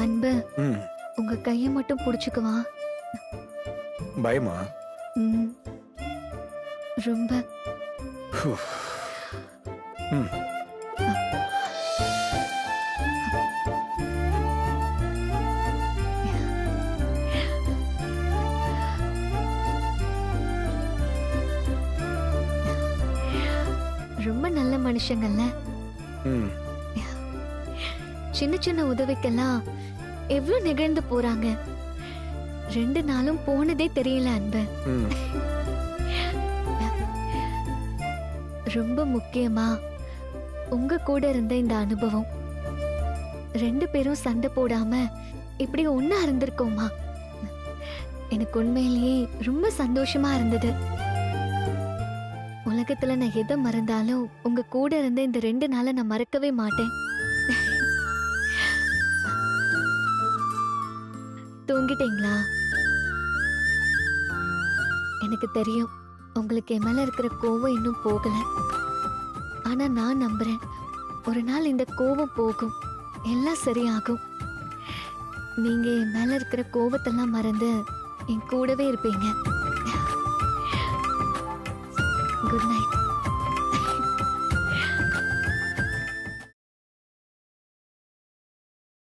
அன்பு ம். உங்க கையை மட்டும் புடிச்சுக்குவா? பயமா? ம். ரொம்ப. ம். ரொம்ப நல்ல மனுஷங்கள்ல. ம். சின்ன சின்ன உதவிக்கெல்லாம் எவ்வளவு நெகிழ்ந்து போறாங்க? ரெண்டு நாளும் போனதே தெரியல அன்பு. ரொம்ப முக்கியமா உங்க கூட இருந்த இந்த அனுபவம். ரெண்டு பேரும் சண்டை போடாம இப்படி ஒண்ணா இருந்திருக்கோமா? எனக்கு உண்மையிலேயே ரொம்ப சந்தோஷமா இருந்தது. உலகத்துல நான் எதை மறந்தாலும் உங்க கூட இருந்த இந்த ரெண்டு நாளை நான் மறக்கவே மாட்டேன். தூங்கிட்டீங்களா? எனக்கு தெரியும். உங்களுக்கு என் மேல இருக்கிற கோவம் இன்னும் போகல. ஆனா நான் நம்புறேன். ஒரு நாள் இந்த கோவம் போகும். எல்லாம் சரியாகும். நீங்க என் மேல இருக்கிற கோவத்தெல்லாம் மறந்து என் கூடவே இருப்பீங்க.